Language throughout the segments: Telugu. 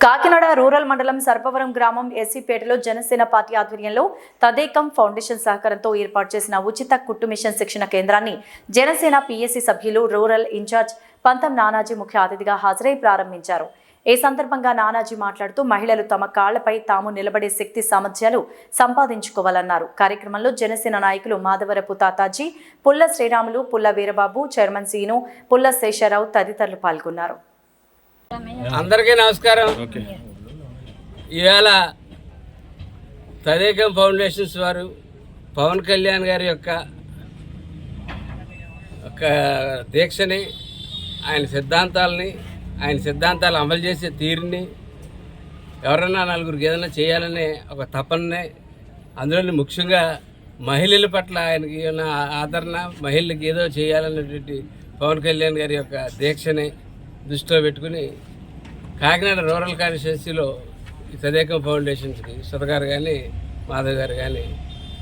కాకినాడ రూరల్ మండలం సర్పవరం గ్రామం ఎస్సీపేటలో జనసేన పార్టీ ఆధ్వర్యంలో తదేకం ఫౌండేషన్ సహకారంతో ఏర్పాటు చేసిన ఉచిత కుట్టు మిషన్ శిక్షణ కేంద్రాన్ని జనసేన పీఎస్సీ సభ్యులు రూరల్ ఇన్ఛార్జ్ పంతం నానాజీ ముఖ్య అతిథిగా హాజరై ప్రారంభించారు. ఈ సందర్భంగా నానాజీ మాట్లాడుతూ మహిళలు తమ కాళ్ళపై తాము నిలబడే శక్తి సామర్థ్యాలు సంపాదించుకోవాలన్నారు. కార్యక్రమంలో జనసేన నాయకులు మాధవరపు తాతాజీ పుల్ల శ్రీరాములు పుల్ల వీరబాబు చైర్మన్ సీను పుల్ల శేషారావు తదితరులు పాల్గొన్నారు. అందరికీ నమస్కారం. ఇవాళ తదేకం ఫౌండేషన్స్ వారు పవన్ కళ్యాణ్ గారి యొక్క ఒక దీక్షని ఆయన సిద్ధాంతాలని ఆయన సిద్ధాంతాలు అమలు చేసే తీరుని ఎవరన్నా నలుగురికి ఏదైనా చేయాలనే ఒక తపననే అందులో ముఖ్యంగా మహిళల పట్ల ఆయనకి ఉన్న ఆదరణ మహిళలకు ఏదో చేయాలనేటువంటి పవన్ కళ్యాణ్ గారి యొక్క దీక్షని దృష్టిలో పెట్టుకుని కాకినాడ రూరల్ కాన్స్టిట్యున్సీలో ఈ సదేకం ఫౌండేషన్స్కి సుధ గారు కానీ మాధవ్ గారు కానీ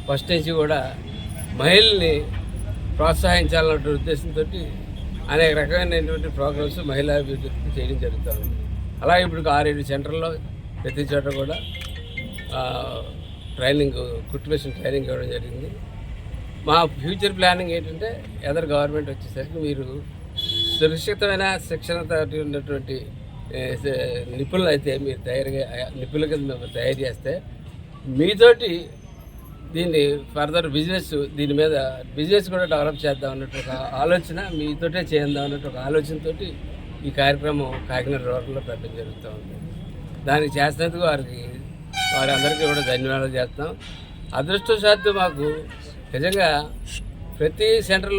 ఫస్ట్ నుంచి కూడా మహిళల్ని ప్రోత్సహించాలన్న ఉద్దేశంతో అనేక రకమైనటువంటి ప్రోగ్రామ్స్ మహిళా అభివృద్ధికి చేయడం జరుగుతుంది అలాగే ఇప్పుడు ఆరేడు సెంటర్లో ప్రతి చోట కూడా ట్రైనింగ్ కుట్టు మిషన్ ట్రైనింగ్ ఇవ్వడం జరిగింది. మా ఫ్యూచర్ ప్లానింగ్ ఏంటంటే ఎదర్ గవర్నమెంట్ వచ్చేసరికి మీరు సురక్షితమైన శిక్షణతో ఉన్నటువంటి నిపుణులు అయితే మీరు తయారుగా నిపుణుల కింద మేము తయారు చేస్తే మీతోటి దీన్ని ఫర్దర్ బిజినెస్ దీని మీద బిజినెస్ కూడా డెవలప్ చేద్దాం అన్నట్టు ఒక ఆలోచన మీతోటే చేద్దాం అన్నట్టు ఒక ఆలోచనతోటి ఈ కార్యక్రమం కాకినాడ రోడ్లో పెట్టడం జరుగుతూ ఉంది. దానికి చేసినందుకు వారికి వారందరికీ కూడా ధన్యవాదాలు చేస్తాం అదృష్టవశాత్తు మాకు నిజంగా ప్రతి సెంటర్లో